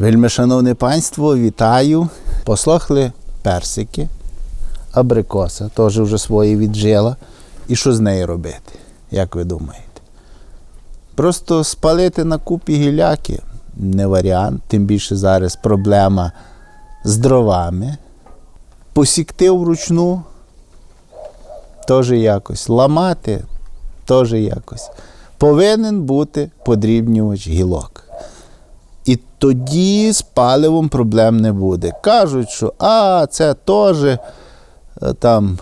Вельми шановне панство, вітаю. Послухали персики, абрикоса, теж вже свої віджила. І що з нею робити, як ви думаєте? Просто спалити на купі гіляки не варіант, тим більше зараз проблема з дровами. Посікти вручну теж якось. Ламати теж якось. Повинен бути подрібнювач гілок. І тоді з паливом проблем не буде. Кажуть, що а, це теж е, там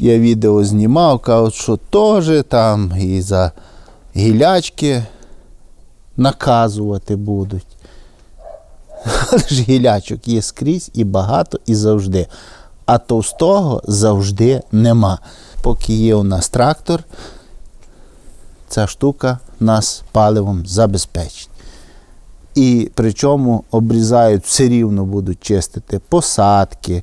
я відео знімав, кажуть, що теж там і за гілячки наказувати будуть. Але ж гілячок є скрізь і багато, і завжди. А товстого завжди нема. Поки є у нас трактор, ця штука нас паливом забезпечить. І причому обрізають все рівно будуть чистити посадки,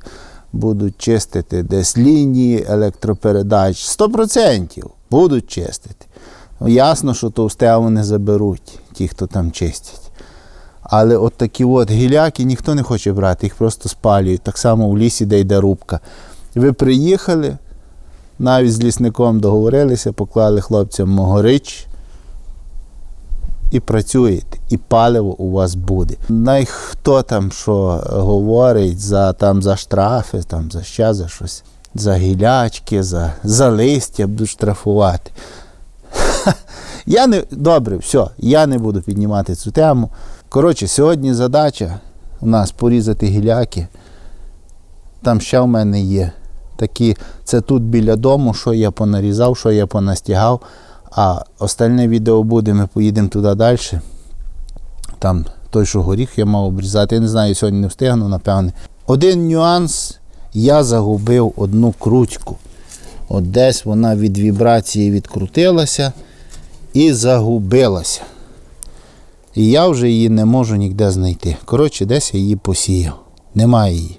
будуть чистити десь лінії електропередач. 100% будуть чистити. Ясно, що товсте вони заберуть, ті, хто там чистять. Але от такі от гіляки ніхто не хоче брати, їх просто спалюють. Так само в лісі, де йде рубка. Ви приїхали, навіть з лісником договорилися, поклали хлопцям могорич і працюєте, і паливо у вас буде. Най хто там що говорить за, там, за штрафи, там, за ще за щось, за гілячки, за, за листя будуть штрафувати. Я не добре, все, я не буду піднімати цю тему. Коротше, сьогодні задача у нас порізати гіляки. Там ще в мене є. Такі, це тут біля дому, що я понарізав, що я понастягав. А остальне відео буде, ми поїдемо туди далі. Там той, що горіх я мав обрізати. Я не знаю, сьогодні не встигну, напевне. Один нюанс, я загубив одну крутьку. От десь вона від вібрації відкрутилася і загубилася. І я вже її не можу ніде знайти. Коротше, десь я її посіяв. Немає її.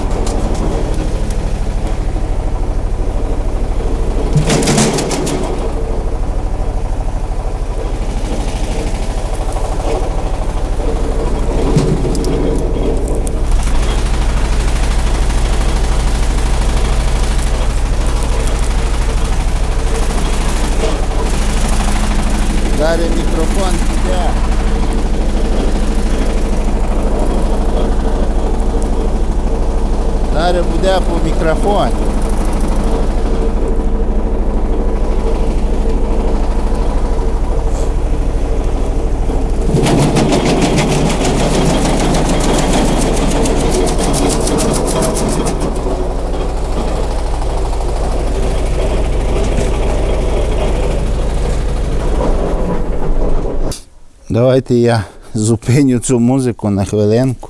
Давайте я зупиню цю музику на хвилинку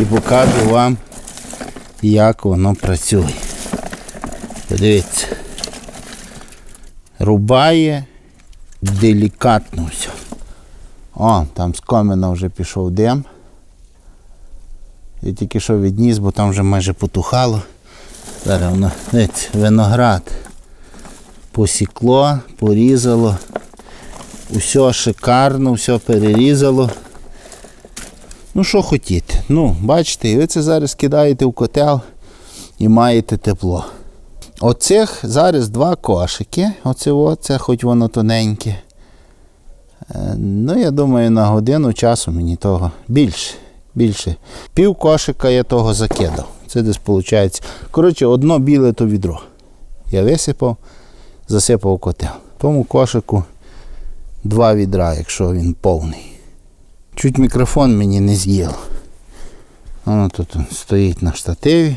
і покажу вам, як воно працює. Подивіться. Рубає делікатно все. О, там з комина вже пішов дим. Я тільки що відніс, бо там вже майже потухало. Зараз воно, дивіться, виноград посікло, порізало. Усе шикарно, все перерізало. Ну, що хотіти. Ну, бачите, ви це зараз кидаєте в котел і маєте тепло. Оцих зараз два кошики. Оце от, це хоч воно тоненьке. Е, Ну, я думаю, на годину часу мені того більше. більше. Пів кошика я того закидав. Це десь виходить. Коротше, одно біле то відро. Я висипав, засипав котел. Тому кошику два відра, якщо він повний. Чуть мікрофон мені не з'їло. Воно тут стоїть на штативі.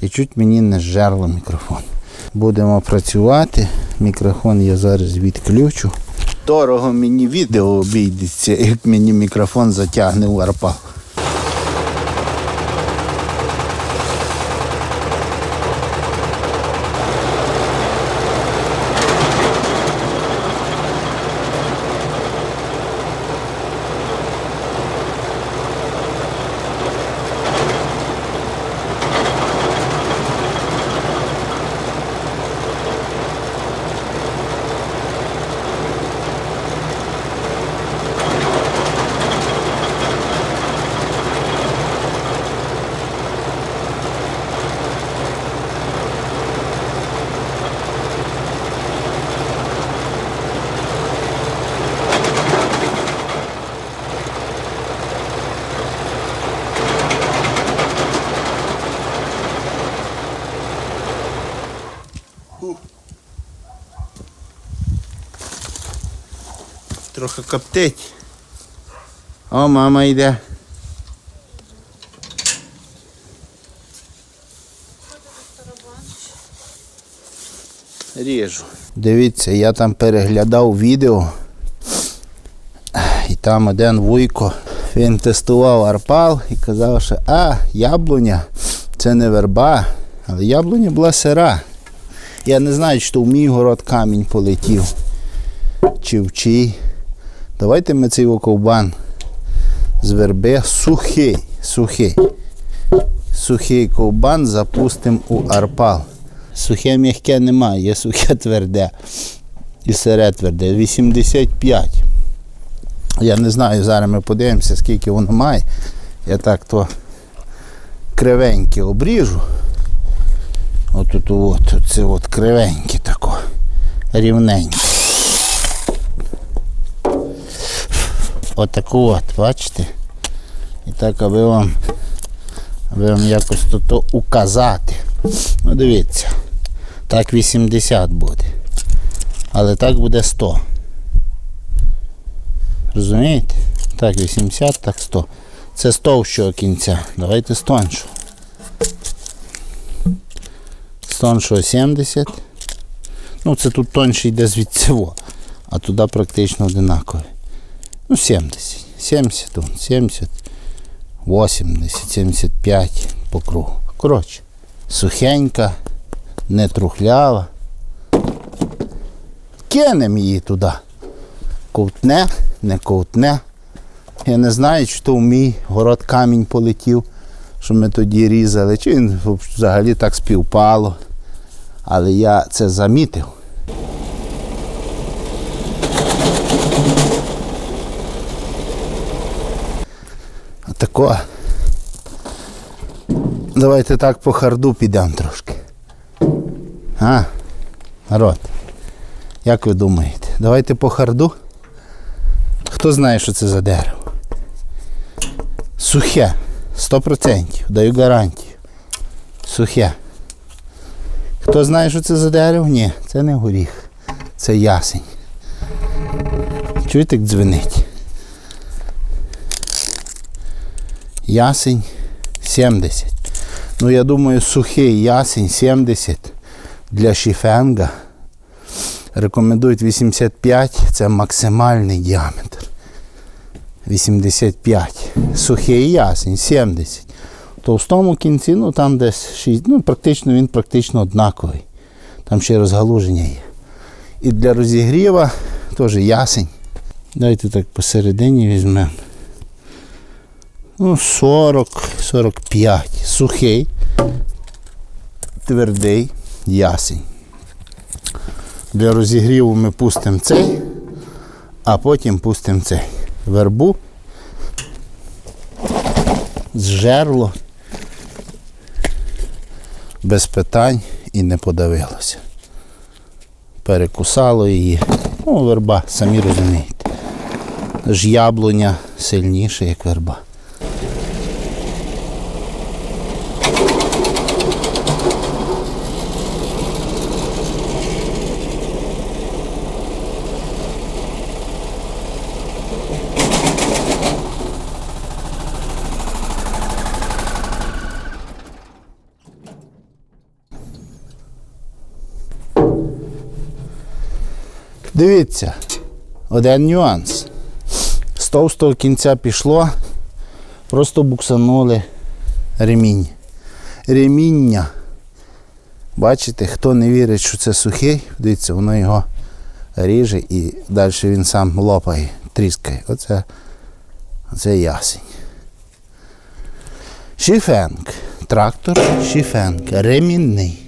І чуть мені не зжерло мікрофон. Будемо працювати. Мікрофон я зараз відключу. Дорого мені відео обійдеться, як мені мікрофон затягне у арпал. Трохи коптить. О, мама йде. Ріжу. Дивіться, я там переглядав відео. І там один вуйко. Він тестував арпал і казав, що а, яблуня це не верба, але яблуня була сира. Я не знаю, чи то в мій город камінь полетів чи в чий. Давайте ми цей ковбан з верби сухий, сухий. Сухий ковбан запустимо у арпал. Сухе м'яке немає, є сухе тверде. І сире тверде. 85. Я не знаю, зараз ми подивимося, скільки воно має. Я так то кривеньке обріжу. Отут от, це от кривеньке тако. Рівненьке. Отаку от, бачите? І так, аби вам, аби вам якось то указати. Ну дивіться, так 80 буде. Але так буде 100. Розумієте? Так, 80, так 100. Це з товщого кінця. Давайте з тоншого. З тоншого 70. Ну, це тут тонший йде звідсиво, а туди практично одинаковий. Ну, 70. 70, он, 70, 80, 75 по кругу. Коротше, сухенька, не трухлява. Кинемо її туди. Ковтне, не ковтне. Я не знаю, чи то в мій город камінь полетів, що ми тоді різали, чи він взагалі так співпало. Але я це замітив. Отако. Давайте так по харду підемо трошки. А, народ. Як ви думаєте? Давайте по харду. Хто знає, що це за дерево? Сухе. 100%. Даю гарантію. Сухе. Хто знає, що це за дерево? Ні, це не горіх. Це ясень. Чуєте, як дзвенить? Ясень 70. Ну, я думаю, сухий ясень 70 для шіфенга. Рекомендують 85, це максимальний діаметр. 85. Сухий ясень 70. В товстому кінці, ну там десь 6, ну практично він практично однаковий. Там ще розгалуження є. І для розігріва теж ясень. Давайте так посередині візьмемо. Ну, 40-45. Сухий, твердий, ясень. Для розігріву ми пустимо цей, а потім пустимо цей. Вербу з жерло, без питань і не подавилося. Перекусало її. Ну, верба, самі розумієте. Ж яблуня сильніше, як верба. Дивіться, один нюанс. З товстого кінця пішло, просто буксанули ремінь. Реміння. Бачите, хто не вірить, що це сухий, дивіться, воно його ріже і далі він сам лопає, тріскає. Оце, оце ясень. Шіфенк. Трактор шіфенк. Ремінний.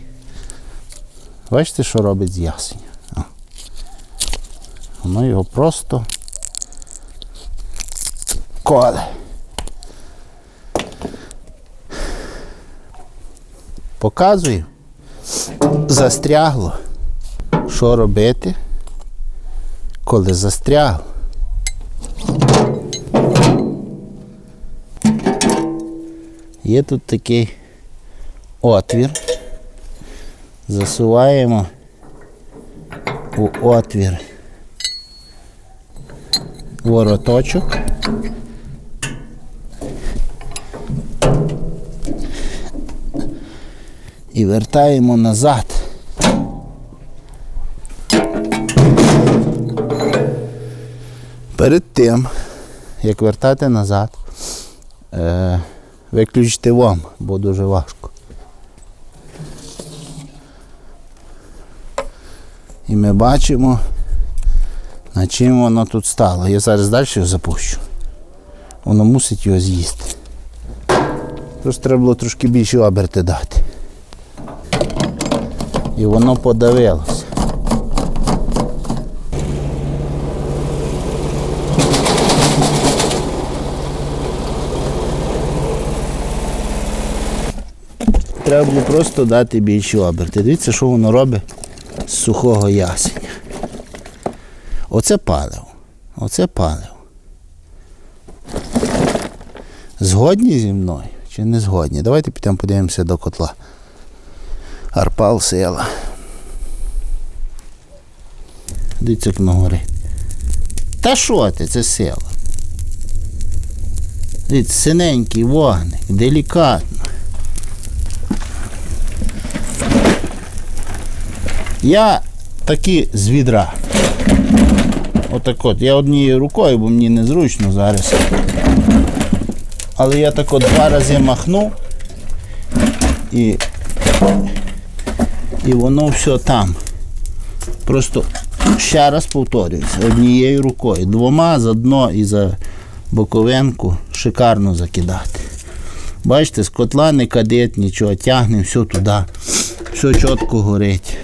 Бачите, що робить з ясеня? Воно його просто коле. Показую. Застрягло. Що робити, коли застрягло? Є тут такий отвір. Засуваємо у отвір вороточок. І вертаємо назад. Перед тим, як вертати назад, е, виключити вам, бо дуже важко. І ми бачимо, на чим воно тут стало. Я зараз далі його запущу. Воно мусить його з'їсти. Просто треба було трошки більше оберти дати. І воно подавилося. Треба було просто дати більші оберти. Дивіться, що воно робить з сухого ясеня. Оце палив. Оце палив. Згодні зі мною чи не згодні? Давайте підемо подивимося до котла. Арпал села. Дивіться, як на горі. Та що ти, це сила? Дивіться, синенький вогник, делікатно. Я такі з відра. Отак от. Я однією рукою, бо мені незручно зараз. Але я так от два рази махнув і, і воно все там. Просто ще раз повторююся, однією рукою. Двома за дно і за боковинку шикарно закидати. Бачите, з котла не кадить, нічого, тягне все туди, все чітко горить.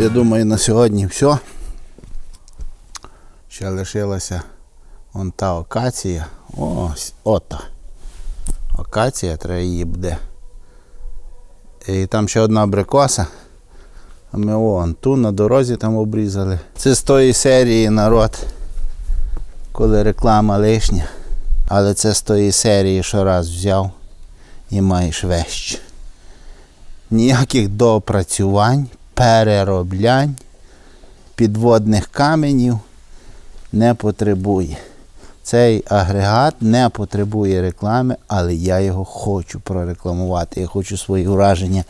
Я думаю, на сьогодні все. Ще лишилася вон та окація. Ось ота. Окація, треба її буде. І там ще одна абрикоса. А ми вон ту на дорозі там обрізали. Це з тої серії народ, коли реклама лишня. Але це з тої серії, що раз взяв і маєш вещ. Ніяких доопрацювань, перероблянь, підводних каменів не потребує. Цей агрегат не потребує реклами, але я його хочу прорекламувати. Я хочу свої враження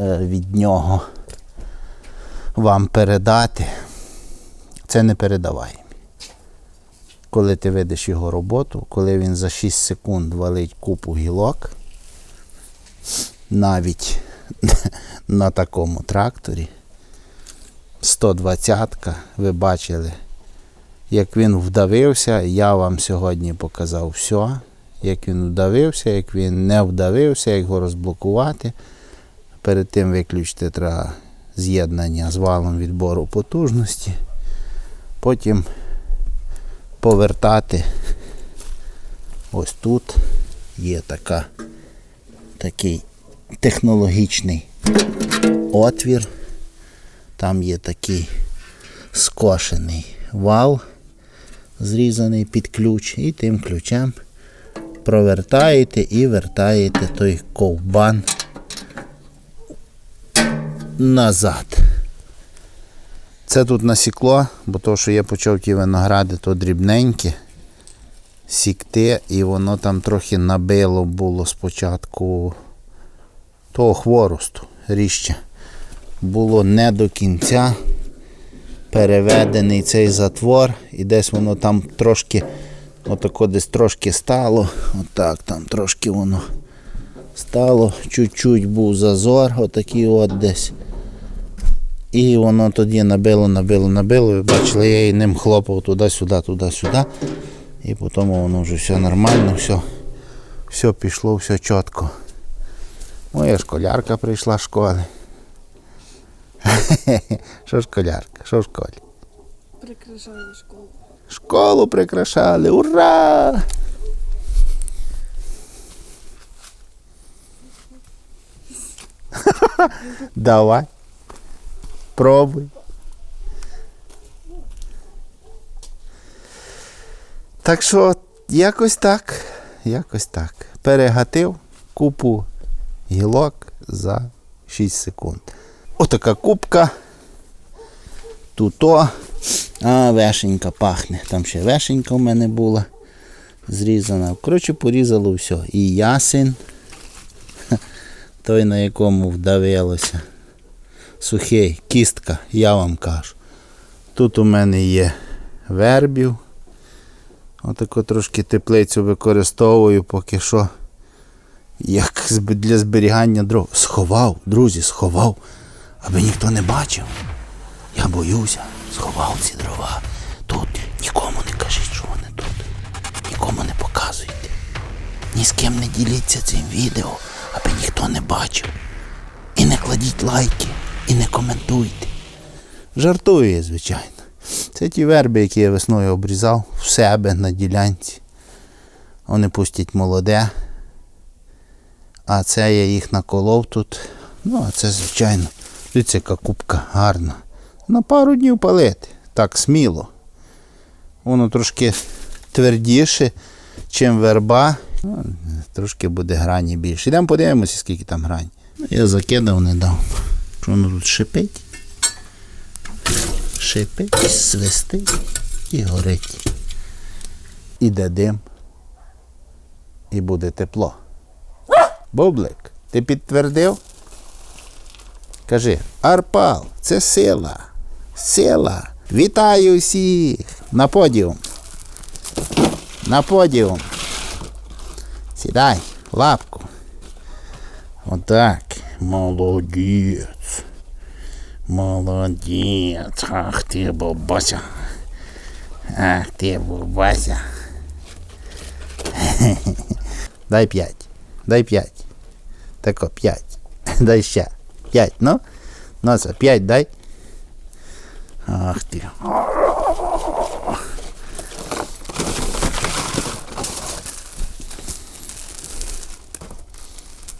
е, від нього вам передати. Це не передавай. Коли ти видиш його роботу, коли він за 6 секунд валить купу гілок, навіть на такому тракторі 120-ка, ви бачили, як він вдавився, я вам сьогодні показав все. Як він вдавився, як він не вдавився, як його розблокувати. Перед тим виключити треба з'єднання з валом відбору потужності. Потім повертати. Ось тут є така, такий технологічний отвір. Там є такий скошений вал, зрізаний під ключ, і тим ключем провертаєте і вертаєте той ковбан назад. Це тут насікло, бо то, що я почав ті виногради, то дрібненькі сікти, і воно там трохи набило було спочатку того хворосту ріжча. Було не до кінця переведений цей затвор, і десь воно там трошки, отако десь трошки стало. Отак там трошки воно стало, чуть-чуть був зазор, отакий от десь. І воно тоді набило, набило, набило. Ви бачили, я і ним хлопав туди-сюди, туди-сюди. І потім воно вже все нормально, все, все пішло, все чітко. Моя школярка прийшла з школи. Що школярка? Що в школі? Прикрашали школу. Школу прикрашали, ура! Давай. Пробуй. Так що, якось так, якось так. Перегатив купу гілок за 6 секунд. Отака кубка. Туто. А, вешенька пахне. Там ще вешенька в мене була зрізана. Коротше, порізало все. І ясен, той, на якому вдавилося. Сухий, кістка, я вам кажу. Тут у мене є вербів. Отаку трошки теплицю використовую поки що. Як для зберігання дров. Сховав, друзі, сховав, аби ніхто не бачив. Я боюся, сховав ці дрова. Тут нікому не кажіть, що вони тут. Нікому не показуйте. Ні з ким не діліться цим відео, аби ніхто не бачив. І не кладіть лайки, і не коментуйте. Жартую, я, звичайно. Це ті верби, які я весною обрізав в себе на ділянці. Вони пустять молоде. А це я їх наколов тут. Ну, а це, звичайно, яка кубка гарна. На пару днів палити. Так, сміло. Воно трошки твердіше, чим верба. Ну, трошки буде грані більше. Йдемо подивимося, скільки там грань. Ну, Я закидав недавно. Що воно тут шипить? Шипить, свистить і горить. Іде дим. І буде тепло. Бублик, ти підтвердив? Кажи, Арпал, це сила. Сила. Вітаю всіх! На подіум. На подіум. Сідай, лапку. Отак. Молодець. Молодець. Ах ти бабася. Ах ти бабася. Дай п'ять. Дай п'ять. Тако, п'ять. Дай ще. П'ять, ну? Ну, це п'ять дай. Ах ти.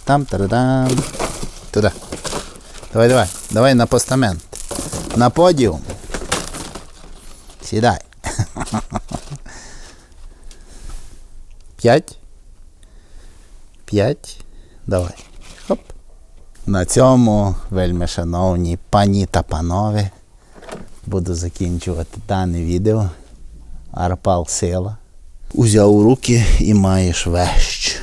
Там тарадам. Туди. Давай, давай. Давай на постамент. На подіум. Сідай. П'ять. П'ять. Давай. На цьому, вельми шановні пані та панове, буду закінчувати дане відео. Арпал сила. Узяв руки і маєш вещ.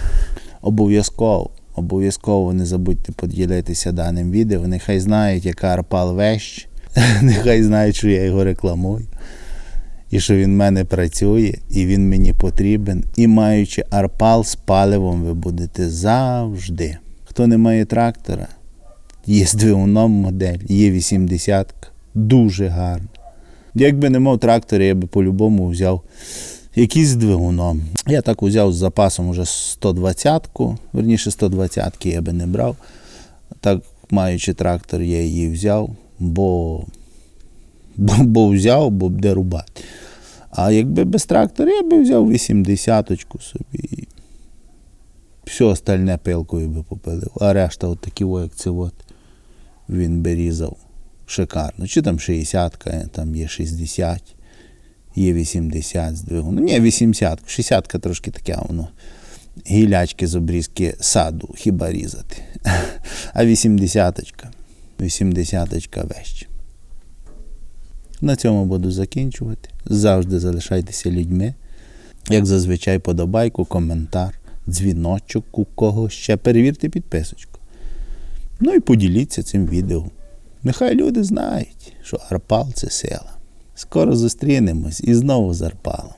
Обов'язково, обов'язково не забудьте поділитися даним відео. Нехай знають, яка Арпал вещ. Нехай знають, що я його рекламую. І що він в мене працює, і він мені потрібен. І маючи арпал з паливом, ви будете завжди. Хто не має трактора, є з двигуном модель, є 80 дуже гарна. Якби не мав трактора, я би по-любому взяв якийсь з двигуном. Я так взяв з запасом уже 120-ку, верніше 120-ки я би не брав. Так, маючи трактор, я її взяв, бо, бо, бо взяв, бо буде рубати. А якби без трактора, я би взяв 80-очку собі. Все остальне пилкою би попилив. А решта, от такі, як це от, він би різав шикарно. Чи там 60, там є 60, є 80 з двигуном. Ні, 80, 60 трошки таке воно. Гілячки з обрізки саду, хіба різати. А 80-очка, 80-очка вещь. На цьому буду закінчувати. Завжди залишайтеся людьми. Як зазвичай, подобайку, коментар, дзвіночок у кого ще. Перевірте підписочку. Ну і поділіться цим відео. Нехай люди знають, що Арпал це сила. Скоро зустрінемось і знову з Арпалом.